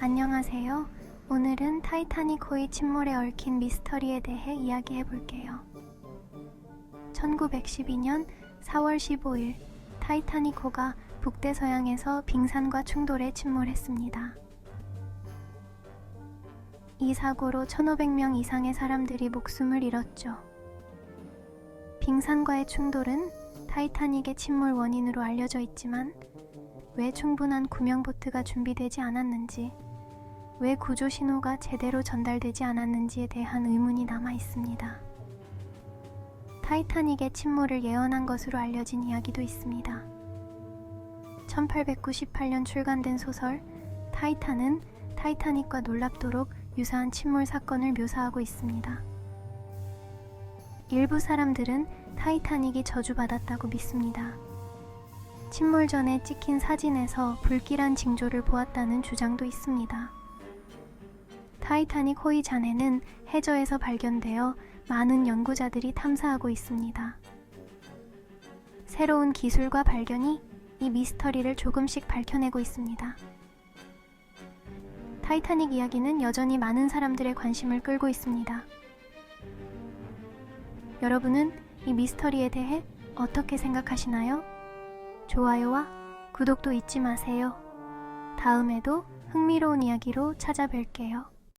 안녕하세요. 오늘은 타이타닉 호의 침몰에 얽힌 미스터리에 대해 이야기해 볼게요. 1912년 4월 15일 타이타닉 호가 북대서양에서 빙산과 충돌해 침몰했습니다. 이 사고로 1,500명 이상의 사람들이 목숨을 잃었죠. 빙산과의 충돌은 타이타닉의 침몰 원인으로 알려져 있지만 왜 충분한 구명보트가 준비되지 않았는지, 왜 구조 신호가 제대로 전달되지 않았는지에 대한 의문이 남아 있습니다. 타이타닉의 침몰을 예언한 것으로 알려진 이야기도 있습니다. 1898년 출간된 소설 타이탄은 타이타닉과 놀랍도록 유사한 침몰 사건을 묘사하고 있습니다. 일부 사람들은 타이타닉이 저주받았다고 믿습니다. 침몰 전에 찍힌 사진에서 불길한 징조를 보았다는 주장도 있습니다. 타이타닉 호위 잔해는 해저에서 발견되어 많은 연구자들이 탐사하고 있습니다. 새로운 기술과 발견이 이 미스터리를 조금씩 밝혀내고 있습니다. 타이타닉 이야기는 여전히 많은 사람들의 관심을 끌고 있습니다. 여러분은 이 미스터리에 대해 어떻게 생각하시나요? 좋아요와 구독도 잊지 마세요. 다음에도 흥미로운 이야기로 찾아뵐게요.